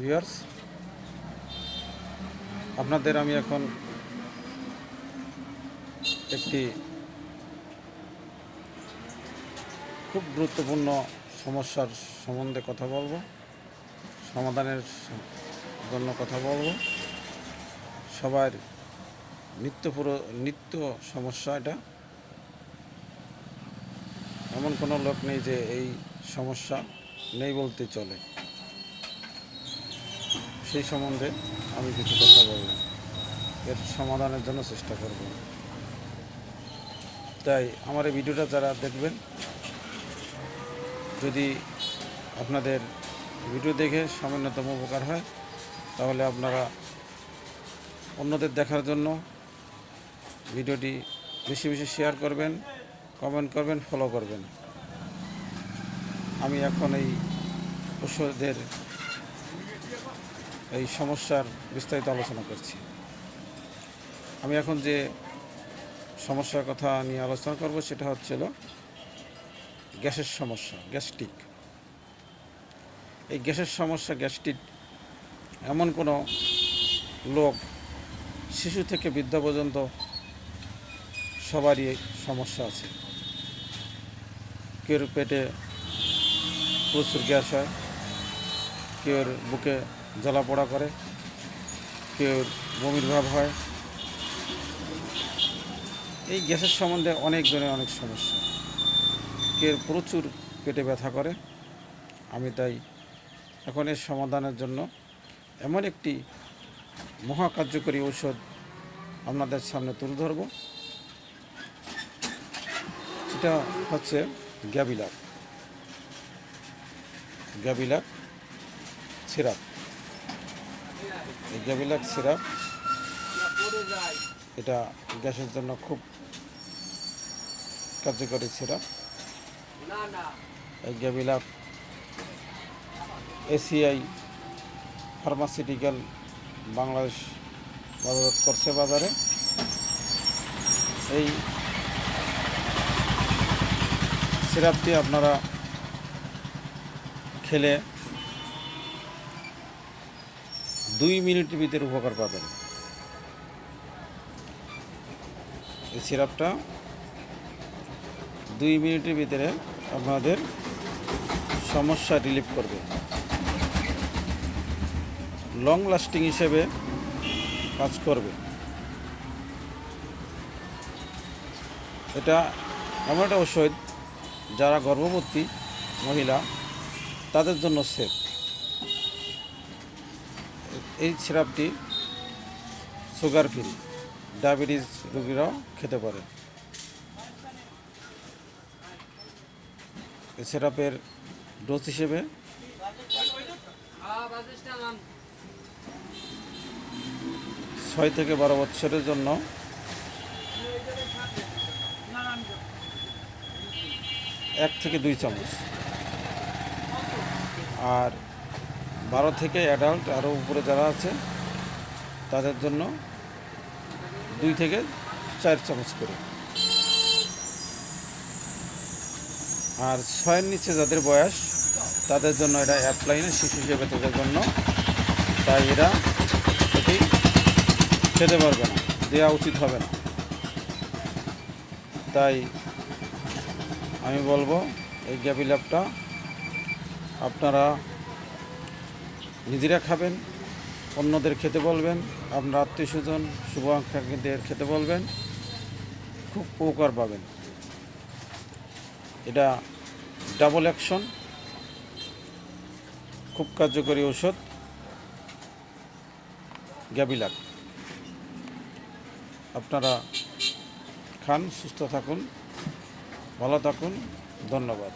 Viewers, আপনাদের আমি এখন একটি খুব গুরুত্বপূর্ণ সমস্যার সম্বন্ধে কথা বলব, সমাধানের জন্য কথা বলব। সবার নিত্য পুরো, নিত্য সমস্যা এটা। এমন কোনো লোক নেই যে এই সমস্যা নেই বলতে চলে। সেই সম্বন্ধে আমি কিছু কথা বলব। এর সমাধানের জন্য চেষ্টা করব। তাই আমার এই ভিডিওটা যারা দেখবেন, যদি আপনাদের ভিডিও দেখে সামান্যতম উপকার হয়, তাহলে আপনারা অন্যদের দেখার জন্য ভিডিওটি বেশি বেশি শেয়ার করবেন, কমেন্ট করবেন, ফলো করবেন। আমি এখন এই ওষুধের এই সমস্যার বিস্তারিত আলোচনা করছি। আমি এখন যে সমস্যার কথা নিয়ে আলোচনা করব সেটা হচ্ছিল গ্যাসের সমস্যা, গ্যাস্ট্রিক। এই গ্যাসের সমস্যা, গ্যাস্ট্রিক এমন কোনো লোক, শিশু থেকে বৃদ্ধ পর্যন্ত সবারই সমস্যা আছে। কেউর পেটে প্রচুর গ্যাস হয়, কেউর বুকে জ্বালা পোড়া করে, কেউ বমির ভাব হয়। এই গ্যাসের সম্বন্ধে অনেক জনের অনেক সমস্যা। কেউ প্রচুর পেটে ব্যথা করে, আমি তাই এখন এর সমাধানের জন্য এমন একটি মহা কার্যকরী ঔষধ আপনাদের সামনে তুলে ধরব। সেটা হচ্ছে গ্যাবিলাক। গ্যাবিলাক সিরাপ। এই গ্যাবিলাক সিরাপ, এটা গ্যাসের জন্য খুব কার্যকরী সিরাপ। এই গ্যাবিলাক এসিআই ফার্মাসিউটিক্যাল বাংলাদেশ বাজারজাত করছে বাজারে। এই সিরাপটি আপনারা খেলে দুই মিনিটের ভিতরে উপকার পাবেন। এই সিরাপটা দুই মিনিটের ভিতরে আপনাদের সমস্যা রিলিফ করবে। লং লাস্টিং হিসেবে কাজ করবে। এটা এমন একটা ওষুধ যারা গর্ভবতী মহিলা, তাদের জন্য সেফ এই সিরাপটি সুগার ফ্রি, ডায়াবেটিস রোগীরাও খেতে পারে। সিরাপের ডোজ হিসেবে ছয় থেকে বারো বছরের জন্য এক থেকে দুই চামচ। আর বারো থেকে অ্যাডাল্ট আরও উপরে যারা আছে, তাদের জন্য দুই থেকে চার চামচ করে। আর ছয়ের নিচে যাদের বয়স, তাদের জন্য এটা অ্যাপ্লাইনে শিশু হিসেবে তাদের জন্য, তাই এরা এটি খেতে পারবে না, দেওয়া উচিত হবে না। তাই আমি বলব, এই গ্যাপি ল্যাবটা আপনারা নিজেরা খাবেন, অন্যদের খেতে বলবেন, আপনার আত্মীয় স্বজন, শুভাকাঙ্ক্ষীদের খেতে বলবেন, খুব উপকার পাবেন। এটা ডাবল অ্যাকশন খুব কার্যকরী ঔষধ গ্যাবিলাক আপনারা খান, সুস্থ থাকুন, ভালো থাকুন, ধন্যবাদ।